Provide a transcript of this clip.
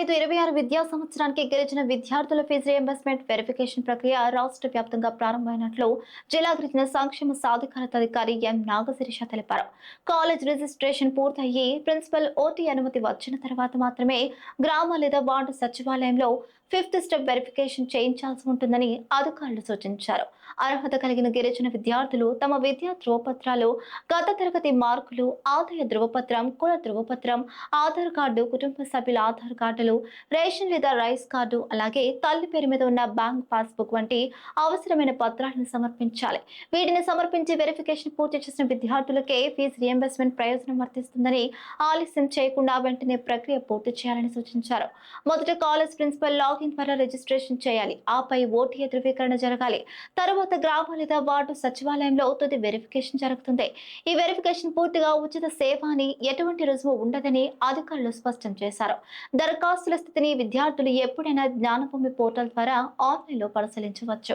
ఐదు ఇరవై ఆరు విద్యా సంవత్సరానికి గెలిచిన విద్యార్థుల ఫీజు రియంబర్స్మెంట్ వెరిఫికేషన్ ప్రక్రియ రాష్ట్ర వ్యాప్తంగా ప్రారంభమైనట్లు జిల్లా గిరిజన సంక్షేమ సాధికారత అధికారి ఎం నాగశిరీష తెలిపారు. కాలేజ్ రిజిస్ట్రేషన్ పూర్తయ్యి ప్రిన్సిపల్ ఓటీ అనుమతి వచ్చిన తర్వాత మాత్రమే గ్రామ లేదా వార్డు సచివాలయంలో ఫిఫ్త్ స్టెప్ వెరిఫికేషన్ చేయించాల్సి ఉంటుందని అధికారులు సూచించారు. అర్హత కలిగిన గిరిజన విద్యార్థులు తమ విద్యా ధ్రువపత్రాలు గత తరగతి మార్కులు ఆదాయ ధ్రువపత్రం కుల ధృవపత్రం ఆధార్ కార్డు కుటుంబ సభ్యుల ఆధార్ కార్డులు రేషన్ లేదా రైస్ కార్డు అలాగే తల్లి పేరు మీద ఉన్న బ్యాంక్ పాస్బుక్ వంటి అవసరమైన పత్రాలను సమర్పించాలి. వీటిని సమర్పించి వెరిఫికేషన్ పూర్తి చేసిన విద్యార్థులకే ఫీజు రియంబర్స్మెంట్ ప్రయోజనం వర్తిస్తుందని ఆలస్యం చేయకుండా వెంటనే ప్రక్రియ పూర్తి చేయాలని సూచించారు. మొదట కాలేజ్ ప్రిన్సిపల్ లాగిన్ ద్వారా రిజిస్ట్రేషన్ చేయాలి. ఆపై ఓటీఏ ధృవీకరణ జరగాలి. తర్వాత గ్రామ లేదా వార్డు సచివాలయంలో తుది వెరిఫికేషన్ జరుగుతుంది. ఈ వెరిఫికేషన్ పూర్తిగా ఉచిత సేవ అని ఎటువంటి రుజువు ఉండదని అధికారులు స్పష్టం చేశారు. దరఖాస్తు దరఖాస్తుల స్థితిని విద్యార్థులు ఎప్పుడైనా జ్ఞానభూమి పోర్టల్ ద్వారా ఆన్లైన్లో పరిశీలించవచ్చు.